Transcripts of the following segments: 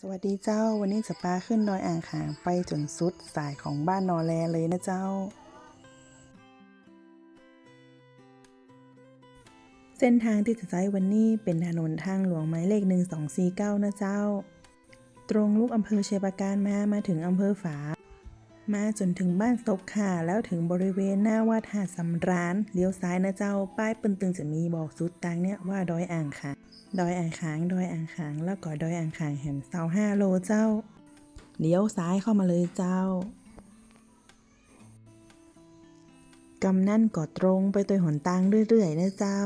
สวัสดีเจ้า วันนี้จะปาขึ้นดอยอ่างขางไปจนสุดสายของบ้านนอแลเลยนะเจ้า เส้นทางที่จะใช้วันนี้เป็นถนนทางหลวงหมายเลข 1249 นะเจ้า ตรงลูกอำเภอเชยปาการมามาถึงอำเภอฝา มาจนถึงบ้านศกขาแล้วถึงบริเวณหน้าวัดหาดสำราญเลี้ยวซ้ายนะเจ้า ป้ายปืนตึงจะมีบอกสุดตังเนี่ยว่าดอยอ่างขางดอยอ่างขาง ดอยอ่างขาง แล้วก็ดอยอ่างขางแหมเสาห้าโลเจ้า เลี้ยวซ้ายเข้ามาเลยเจ้ากำนั่นก็ตรงไปตัวหนตางเรื่อยๆนะเจ้า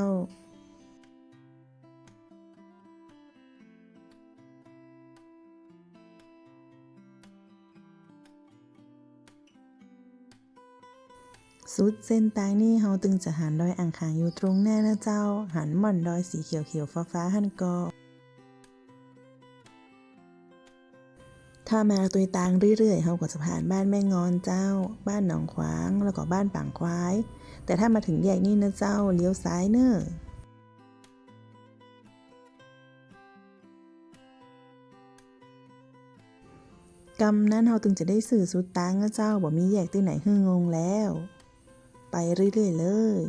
สุดเส้นตางนี่เฮาตึงจะหันดอยอ่างขางอยู่ตรงแน่นะเจ้า หันหม่อนดอยสีเขียวเขียวฟ้าฟ้าๆหันก็ถ้ามาตุยตางเรื่อยๆเฮาก็จะผ่านบ้านแม่งอนเจ้า บ้านหนองขวางแล้วก็บ้านป่างควาย แต่ถ้ามาถึงแยกนี่นะเจ้าเลี้ยวซ้ายเนอะกำนั้นเฮาตึงจะได้สื่อสุดตางนะเจ้าบ่มีแยกที่ไหนฮืองงแล้ว ไปเรื่อยๆเลย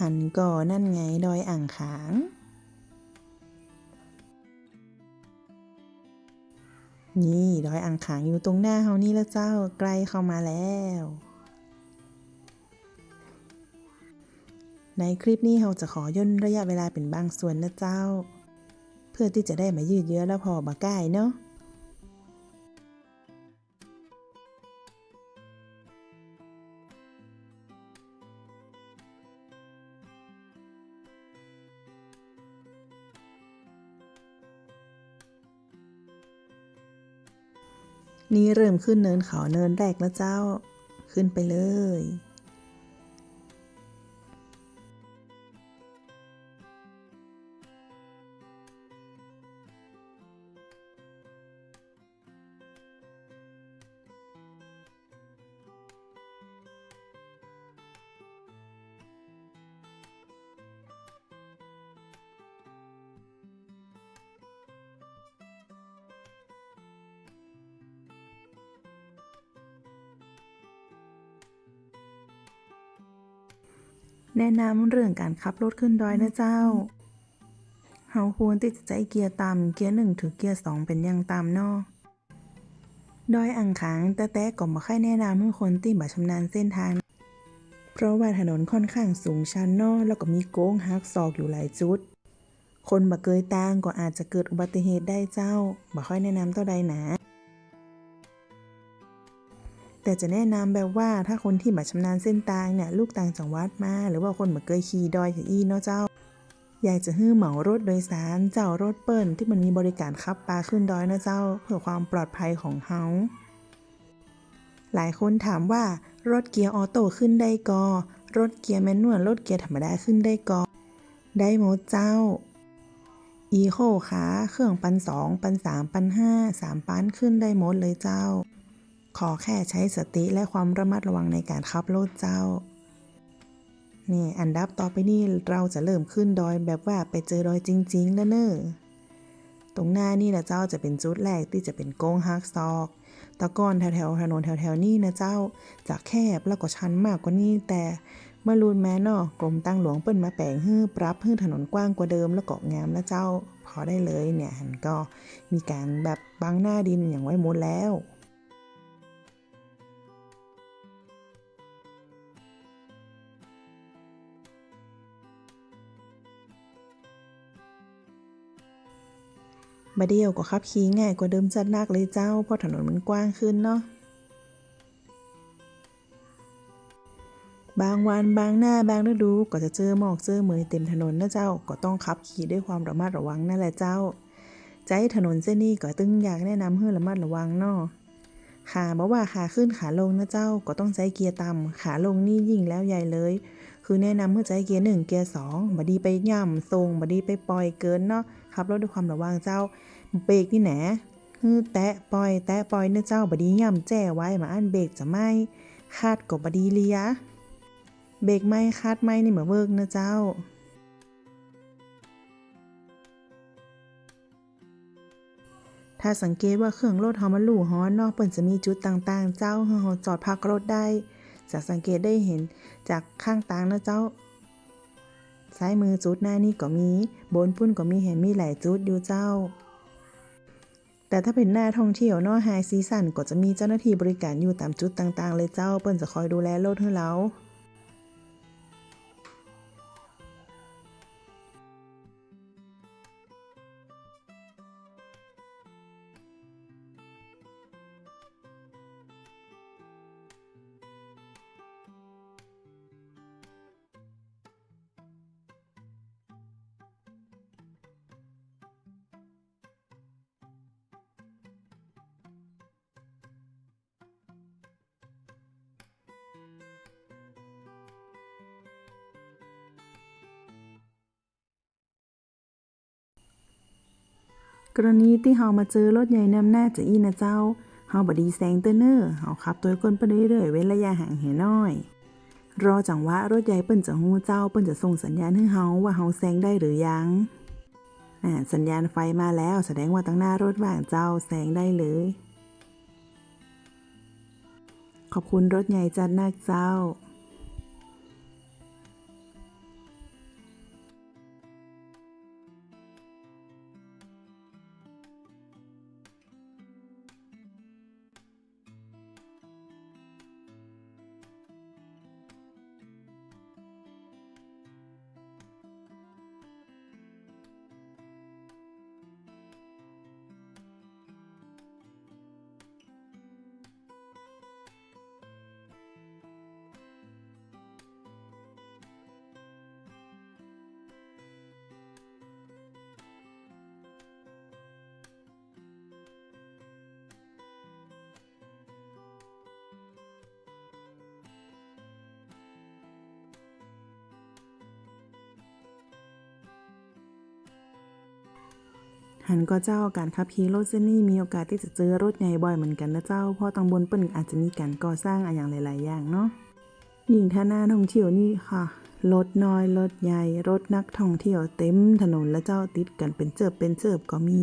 หันก่อนั่นไงดอยอ่างขาง นี่ดอยอ่างขางอยู่ตรงหน้าเฮานี่แล้วเจ้าใกล้เข้ามาแล้ว ในคลิปนี้เฮาจะขอย่นระยะเวลาเป็นบางส่วนนะเจ้า เพื่อที่จะได้มายืดเยื้อแล้วพอบาใกล้เนาะ นี่เริ่มขึ้นเนินเขาเนินแรกแล้วเจ้า ขึ้นไปเลย แนะนำเรื่องการขับรถขึ้นดอยนะเจ้า เฮาควรที่จะใจเกียร์ต่ำเกียร์หนึ่งถึงเกียร์สองเป็นอย่างต่ำเนาะดอยอ่างขางแต่แต่ก็บ่ค่อยแนะนำให้คนที่บ่ชำนาญเส้นทาง เพราะว่าถนนค่อนข้างสูงชันเนาะแล้วก็มีโค้งหักศอกอยู่หลายจุด คนบ่เคยตางก็อาจจะเกิดอุบัติเหตุได้เจ้าบ่ค่อยแนะนำเท่าใดหนา แต่จะแนะนำแบบว่าถ้าคนที่แบบชำนาญเส้นทางเนี่ยลูกต่างจังหวัดมา หรือว่าคนแบบเคยขี่ดอยอย่างอีเนาะเจ้า อยากจะฮื้อเหมารถโดยสารเจ้ารถเปิ้ลที่มันมีบริการขับปลาขึ้นดอยนะเจ้า เพื่อความปลอดภัยของเฮาหลายคนถามว่ารถเกียร์ออโต้ขึ้นได้กอ รถเกียร์แมนนวลรถเกียร์ธรรมดาขึ้นได้กอ ได้หมดเจ้าอีโคขาเครื่องปันสองปันสามปันห้าสามปันขึ้นได้หมดเลยเจ้า ขอแค่ใช้สติและความระมัดระวังในการขับรถเจ้า นี่อันดับต่อไปนี่เราจะเริ่มขึ้นดอยแบบว่าไปเจอดอยจริง ๆ แล้วเนอะตรงหน้านี่นะเจ้าจะเป็นจุดแรกที่จะเป็นโก้งฮักซอก ตะกอนแถวๆถนนแถวๆนี่นะเจ้าจะแคบแล้วก็ชันมากกว่านี้แต่เมื่อรูนแม่นาะกรมตั้งหลวงเปิ้นมาแปลงฮื้อปรับฮื้อถนนกว้างกว่าเดิมแล้วก็งามแล้วเจ้า พอได้เลยเนี่ยหันก็มีการแบบบังหน้าดินอย่างไว้หมดแล้ว บาเดียวก็ขับขี่ง่ายกว่าเดิมจัดนักเลยเจ้า เพราะถนนมันกว้างขึ้นเนาะ บางวันบางหน้าบางฤดูก็จะเจอหมอกเจอเหมยเต็มถนนนะเจ้า ก็ต้องขับขี่ด้วยความระมัดระวังนั่นแหละเจ้า ใจถนนเส้นนี้ก็ตึงอยากแนะนำให้ระมัดระวังเนาะขาบอกว่าขาขึ้นขาลงนะเจ้าก็ต้องใช้เกียร์ต่ำขาลงนี่ยิ่งแล้วใหญ่เลย คือแนะนำให้ใช้เกียร์หนึ่งเกียร์สองบดีไปย่ำทรงบดีไปปล่อยเกินเนาะขับรถด้วยความระวังเจ้าเบรกนี่แหนะฮือแตะปล่อย แตะปล่อยเนื้อเจ้าบดีย่ำแจ้ไว้มาอันเบรกจะไม่คาดก็บดีเลียเบรกไม่คาดไม่นี่เหมือนเวิร์กนะเจ้าถ้าสังเกตว่าเครื่องรถเฮามันลู่ฮ้อนเนาะเปิ้นจะมีจุดต่างๆ เจ้าห้เฮาจอดพักรถได้ จะสังเกตได้เห็นจากข้างตางนะเจ้า ซ้ายมือจุดหน้านี่ก็มี บนปุ่นก็มีเห็นมีหลายจุดอยู่เจ้า แต่ถ้าเป็นหน้าท่องเที่ยวนอกไฮซีซั่นก็จะมีเจ้าหน้าที่บริการอยู่ตามจุดต่างๆ เลยเจ้า เปิ้นจะคอยดูแลรถให้เรา กรณีที่เฮามาเจอรถใหญ่นำหน้าจะอีนะเจ้า เฮาบดีแซงเตอร์เนอร์เฮาขับตัวก้นไปเรื่อยๆเว้นระยะห่างให้น้อย รอจังหวะรถใหญ่เปิ้นจะฮู้เจ้าเปิ้นจะส่งสัญญาณให้เฮาว่าเฮาแซงได้หรือยัง อ่าสัญญาณไฟมาแล้วแสดงว่าตั้งหน้ารถว่างเจ้าแซงได้เลย ขอบคุณรถใหญ่จัดนักเจ้า หันก็เจ้าการขับขี่รถเส้นนี้มีโอกาสที่จะเจอรถใหญ่บ่อยเหมือนกันนะเจ้าเพราะตังบนเปิ้นอาจจะมีการก่อสร้างอะอย่างหลาย ๆ อย่างเนาะยิ่งถ้าหน้าท่องเที่ยวนี่ค่ะรถน้อยรถใหญ่รถนักท่องเที่ยวเต็มถนนและเจ้าติดกันเป็นเจิบเป็นเจิบก็มี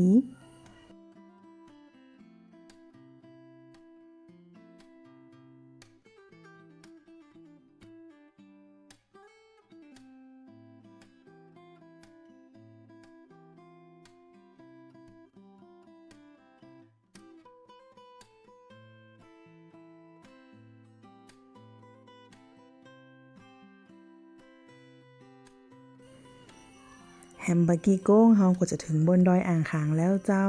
แฮมเบอร์กี้โก้งเฮาก็จะถึงบนดอยอ่างขางแล้วเจ้า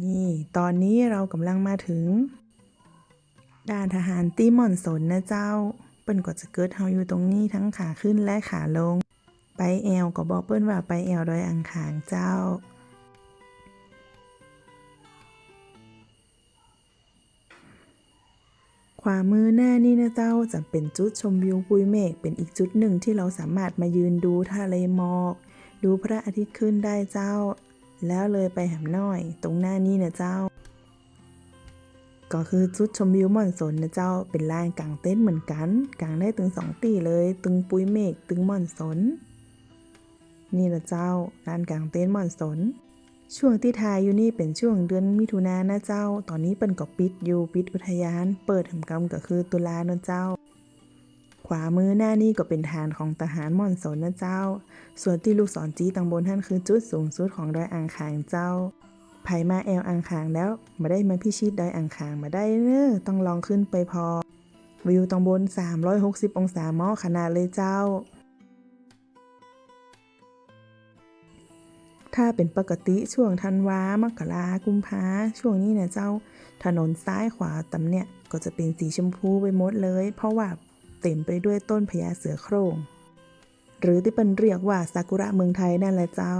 นี่ตอนนี้เรากำลังมาถึง ด่านทหารตีหม่อนสนนะเจ้า เปิ้นก็จะเกิดเฮาอยู่ตรงนี้ทั้งขาขึ้นและขาลง ไปแอวก็บอกเปิ้นว่าไปแอวดยอังขางเจ้าขวามือหน้านี่นะเจ้าจะเป็นจุดชมวิวปุยเมฆเป็นอีกจุดหนึ่งที่เราสามารถมายืนดูทะเลหมอก ดูพระอาทิตย์ขึ้นได้เจ้า แล้วเลยไปแหมน้อย ตรงหน้านี้นะเจ้า ก็คือจุดชมวิวม่อนสนนะเจ้า เป็นลานกลางเต็นท์เหมือนกัน กลางได้ถึงสองตีเลย ตึงปุ้ยเมฆตึงม่อนสน นี่นะเจ้าลานกลางเต็นท์ม่อนสน ช่วงที่ทายอยู่นี่เป็นช่วงเดือนมิถุนายนนะเจ้า ตอนนี้เปิ้นก็ปิดอยู่ปิดอุทยาน เปิดทำกรรมก็คือตุลาเนะเจ้า วามือหน้านี่ก็เป็นฐานของทหารม่อนสนนะเจ้า ส่วนที่ลูกศรจี้ตังบนท่านคือจุดสูงสุดของดอยอ่างขางเจ้าไผมาแอลอ่างขางแล้วมาได้มาพิชิตดอยอ่างขางมาได้เนอต้องลองขึ้นไปพอ วิวตังบน 360 องศาเหมาะขนาดเลยเจ้า ถ้าเป็นปกติช่วงธันวามกรากุมภาช่วงนี้เนี่ยเจ้า ถนนซ้ายขวาตำเนี่ยก็จะเป็นสีชมพูไปหมดเลย เพราะว่า เต็มไปด้วยต้นพญาเสือโคร่งหรือที่เป็นเรียกว่าซากุระเมืองไทยนั่นแหละเจ้า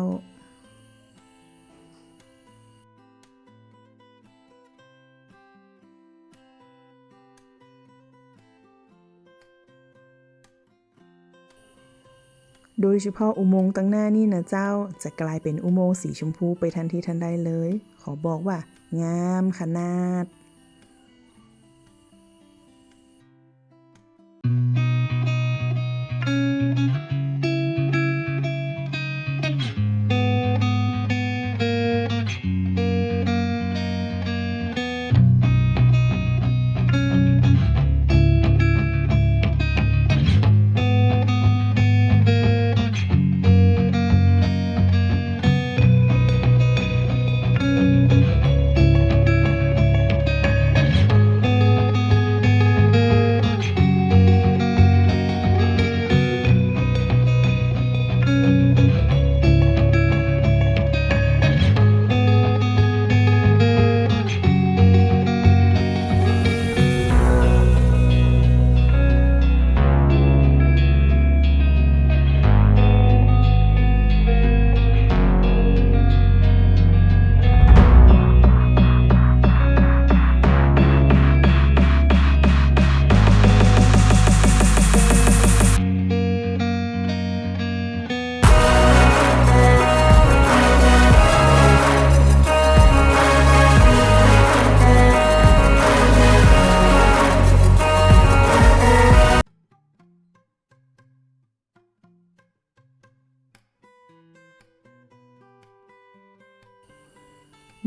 โดยเฉพาะอุโมงค์ตั้งหน้านี่นะเจ้าจะกลายเป็นอุโมงค์สีชมพูไปทันทีทันใดเลย ขอบอกว่างามขนาด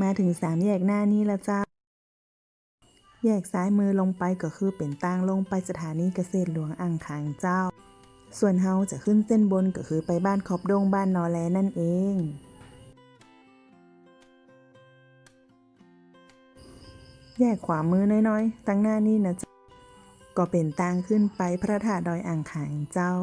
มาถึงสามแยกหน้านี้แล้วจ้า แยกซ้ายมือลงไปก็คือเป็นทางลงไปสถานีเกษตรหลวงอ่างขางเจ้า ส่วนเฮาจะขึ้นเส้นบนก็คือไปบ้านขอบดงบ้านนอแลนั่นเอง แยกขวามือน้อยๆตั้งหน้านี่นะจ๊ะก็เป็นทางขึ้นไปพระธาตุดอยอ่างขางเจ้า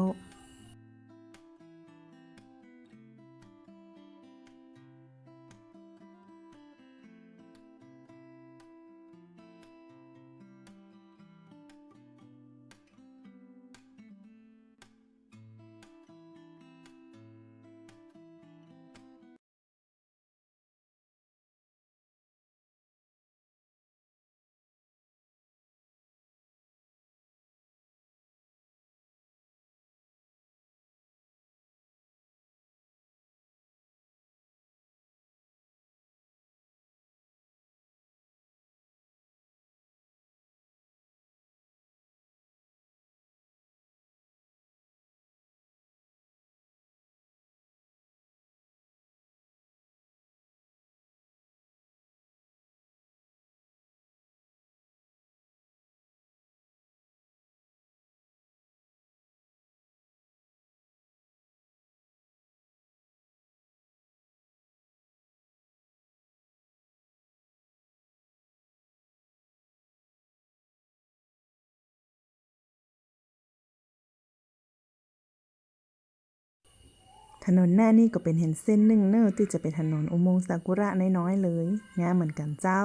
ถนนหน้านี่ก็เป็นเห็นเส้นหนึ่งเนอะที่จะเป็นถนนอุโมงค์ซากุระน้อยๆเลยงามเหมือนกันเจ้า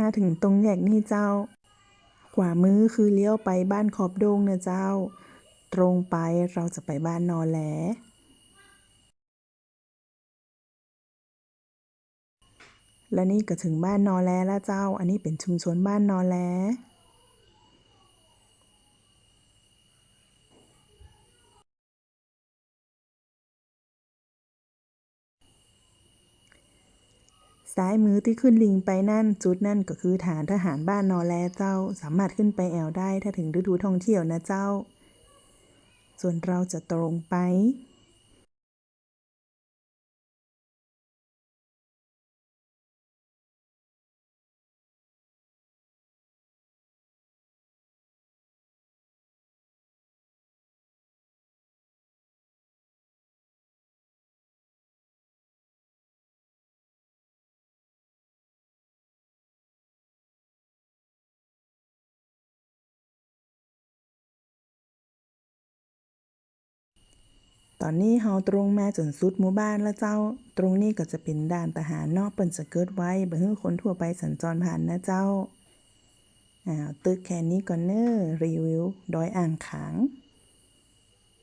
มาถึงตรงแยกนี่เจ้า ขวามือคือเลี้ยวไปบ้านขอบโดงนะเจ้า ตรงไปเราจะไปบ้านนอแลและนี่ก็ถึงบ้านนอแลแล้วเจ้า อันนี้เป็นชุมชนบ้านนอแล ซ้ายมือที่ขึ้นลิงไปนั่นจุดนั่นก็คือฐานทหารบ้านนอแลเจ้า สามารถขึ้นไปแอวได้ถ้าถึงฤดูท่องเที่ยวนะเจ้า ส่วนเราจะตรงไป ตอนนี้เฮาตรงมาจนสุดหมู่บ้านแล้วเจ้า ตรงนี้ก็จะเป็นด่านทหารนอกเปิ้นจะเกิดไว้บ่ให้คนทั่วไปสัญจรผ่านนะเจ้าอ้าวตึกแค่นี้ก่อนเน้อรีวิวดอยอ่างขาง